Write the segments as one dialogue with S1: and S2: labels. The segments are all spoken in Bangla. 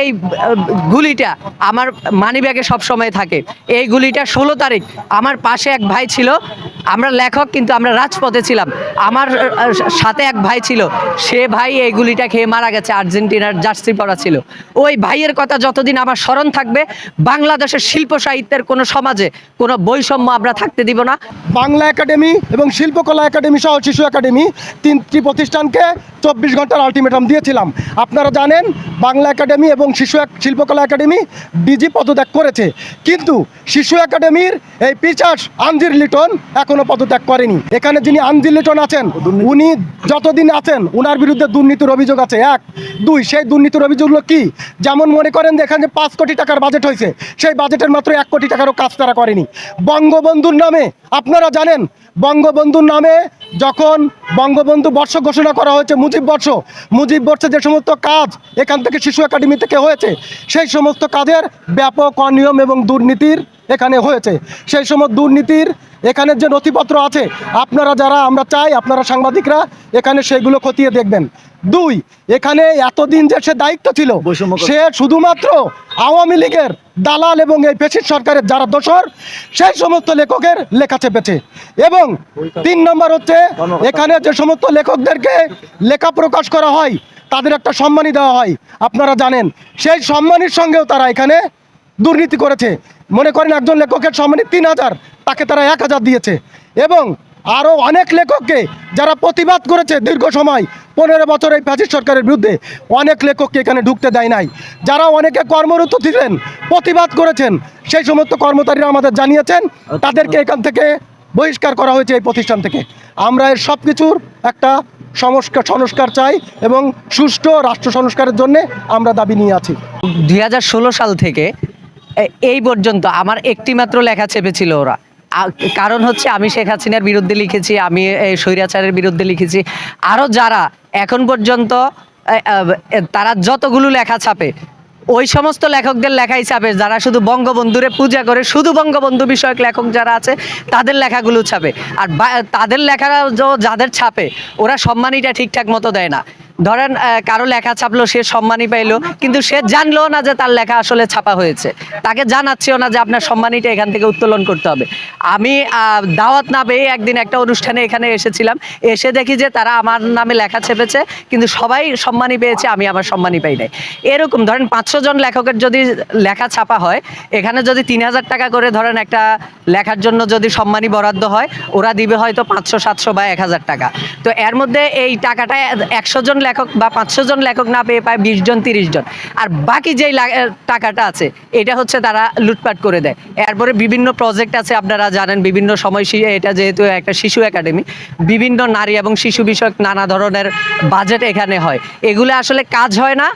S1: এই গুলিটা আমার মানি ব্যাগে সবসময় থাকে। এই গুলিটা ষোলো তারিখ, আমার পাশে এক ভাই ছিল। আমরা লেখক, কিন্তু আমরা রাজপথে ছিলাম। আমার সাথে এক ভাই ছিল। সে ভাই এই গুলিটা খেয়ে মারা গেছে, আর্জেন্টিনার জার্সি পরা ছিল। ওই ভাইয়ের কথা যতদিন আমার স্মরণ থাকবে, বাংলাদেশের শিল্প সাহিত্যের কোনো সমাজে কোনো বৈষম্য আমরা থাকতে দিব না।
S2: বাংলা একাডেমি এবং শিল্পকলা একাডেমি সহ শিশু একাডেমি তিনটি প্রতিষ্ঠানকে চব্বিশ ঘণ্টার আলটিমেটাম দিয়েছিলাম। আপনারা জানেন, বাংলা একাডেমি এবং শিশু শিল্পকলা একাডেমি ডিজি পদত্যাগ করেছে। কিন্তু শিশু একাডেমির এই পিচাস আঞ্জির লিটন এখনও পদত্যাগ করেনি। এখানে যিনি আঞ্জির লিটন আছেন, উনি যতদিন আছেন, উনার বিরুদ্ধে দুর্নীতির অভিযোগ আছে। এক। দুই, সেই দুর্নীতির অভিযোগগুলো কি? যেমন মনে করেন যে এখানে পাঁচ কোটি টাকার বাজেট হয়েছে, সেই বাজেটের মাত্র এক কোটি টাকারও কাজ তারা করেনি। বঙ্গবন্ধুর নামে আপনারা জানেন বঙ্গবন্ধুর নামে যখন বঙ্গবন্ধু বর্ষ ঘোষণা করা হয়েছে, মুজিব বর্ষ, মুজিব বর্ষে যে সমস্ত কাজ এখান থেকে শিশু একাডেমি থেকে হয়েছে, সেই সমস্ত কাজের ব্যাপক অনিয়ম এবং দুর্নীতির এখানে হয়েছে। সেই সমস্ত দুর্নীতির এখানে যে নথিপত্র আছে আপনারা যারা আমরা চাই আপনারা সাংবাদিকরা এখানে সেগুলো খতিয়ে দেখবেন। দুই এখানে এতদিন যে সে দায়িত্ব ছিল সে শুধুমাত্র আওয়ামী লীগের দালাল এবং এই পেশির সরকারের যারা দোষর সেই সমস্ত লেখকের লেখা চেপেছে। এবং তিন নম্বর হচ্ছে এখানে যে সমস্ত লেখকদেরকে লেখা প্রকাশ করা হয় তাদের একটা সম্মানই দেওয়া হয়। আপনারা জানেন সেই সম্মানের সঙ্গেও তারা এখানে দুর্নীতি করেছে। মনে করেন একজন লেখকের সম্মানী তিন হাজার, তাকে তারা এক হাজার দিয়েছে। এবং আরও অনেক লেখককে যারা প্রতিবাদ করেছে দীর্ঘ সময়, পনেরো বছর এই ফ্যাসিস্ট সরকারের বিরুদ্ধে, অনেক লেখককে এখানে ঢুকতে দেয় নাই। যারা অনেকে কর্মরত ছিলেন, প্রতিবাদ করেছেন, সেই সমস্ত কর্মচারীরা আমাদের জানিয়েছেন, তাদেরকে এখান থেকে বহিষ্কার করা হয়েছে এই প্রতিষ্ঠান থেকে। আমরা এর সব কিছুর একটা সংস্কার সংস্কার চাই এবং সুষ্ঠু রাষ্ট্র সংস্কারের জন্য আমরা দাবি নিয়ে আছি।
S1: দুই হাজার ষোলো সাল থেকে এই পর্যন্ত আমার একটি মাত্র লেখা চেপেছিল ওরা। কারণ হচ্ছে আমি শেখ হাসিনার বিরুদ্ধে লিখেছি, আমি স্বৈরাচারের বিরুদ্ধে লিখেছি। আরও যারা এখন পর্যন্ত তারা যতগুলো লেখা ছাপে, ওই সমস্ত লেখকদের লেখাই ছাপে, যারা শুধু বঙ্গবন্ধুরে পূজা করে, শুধু বঙ্গবন্ধু বিষয়ক লেখক যারা আছে, তাদের লেখাগুলো ছাপে। আর তাদের লেখারা যাদের ছাপে, ওরা সম্মানীটা ঠিকঠাক মতো দেয় না। ধরেন কারও লেখা ছাপলো, সে সম্মানই পাইলো, কিন্তু সে জানলো না যে তার লেখা আসলে ছাপা হয়েছে। তাকে জানাচ্ছেও না যে আপনার সম্মানীটা এখান থেকে উত্তোলন করতে হবে। আমি দাওয়াত না পেয়ে একদিন একটা অনুষ্ঠানে এখানে এসেছিলাম, এসে দেখি যে তারা আমার নামে লেখা ছেপেছে, কিন্তু সবাই সম্মানই পেয়েছে, আমি আমার সম্মানই পাই নাই। এরকম ধরেন, পাঁচশো জন লেখকের যদি লেখা ছাপা হয়, এখানে যদি তিন হাজার টাকা করে ধরেন একটা লেখার জন্য যদি সম্মানী বরাদ্দ হয়, ওরা দিবে হয়তো পাঁচশো, সাতশো বা এক হাজার টাকা। তো এর মধ্যে এই টাকাটা একশো জন লেখক বা পাঁচশো জন লেখক না পেয়ে পায় বিশ জন, তিরিশ জন। আর বাকি যেই টাকাটা আছে, এটা হচ্ছে তারা লুটপাট করে দেয়। এরপরে বিভিন্ন প্রজেক্ট আছে, আপনারা জানেন, বিভিন্ন সময় এটা যেহেতু একটা শিশু একাডেমি বিভিন্ন নারী এবং শিশু বিষয়ক নানা ধরনের বাজেট এখানে হয়। এগুলো আসলে কাজ হয় না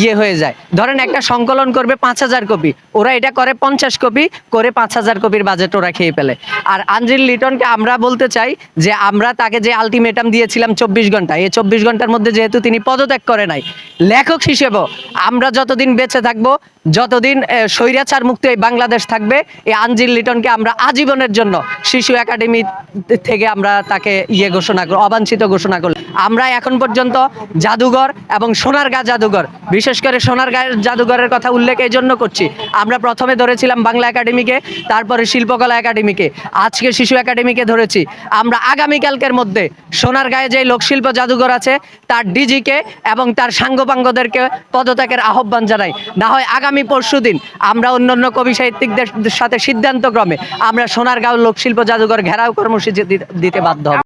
S1: ইয়ে হয়ে যায়। ধরেন একটা সংকলন করবে পাঁচ হাজার কপি, ওরা এটা করে পঞ্চাশ কপি, করে পাঁচ হাজার কপির বাজেট ওরা খেয়ে ফেলে। আর আঞ্জিল লিটনকে আমরা বলতে চাই যে আমরা তাকে যে আলটিমেটাম দিয়েছিলাম চব্বিশ ঘণ্টা এই চব্বিশ ঘণ্টার মধ্যে যেহেতু তিনি পদত্যাগ করে নাই। লেখক হিসেবেও আমরা যতদিন বেঁচে থাকব যতদিন স্বৈরাচার মুক্ত এই বাংলাদেশ থাকবে, এই আঞ্জিল লিটনকে আমরা আজীবনের জন্য শিশু একাডেমি থেকে আমরা তাকে ইয়ে ঘোষণা করব অবাঞ্ছিত ঘোষণা করব আমরা এখন পর্যন্ত জাদুঘর এবং সোনারগাঁ জাদুঘর, বিশেষ করে সোনারগাঁ জাদুঘরের কথা উল্লেখ এই জন্য করছি। আমরা প্রথমে ধরেছিলাম বাংলা একাডেমিকে, তারপরে শিল্পকলা একাডেমিকে। আজকে শিশু একাডেমিকে ধরেছি। আমরা আগামীকালকের মধ্যে সোনারগাঁয়ে যে লোকশিল্প জাদুঘর আছে, তার ডিজিকে এবং তার সাঙ্গপাঙ্গদেরকে পদত্যাগের আহ্বান জানাই। না হয় আগামী পরশু দিন আমরা অন্যান্য কবি সাহিত্যিকদের সাথে সিদ্ধান্তক্রমে আমরা সোনারগাঁও লোকশিল্প জাদুঘর ঘেরাও কর্মসূচি দিতে বাধ্য হব।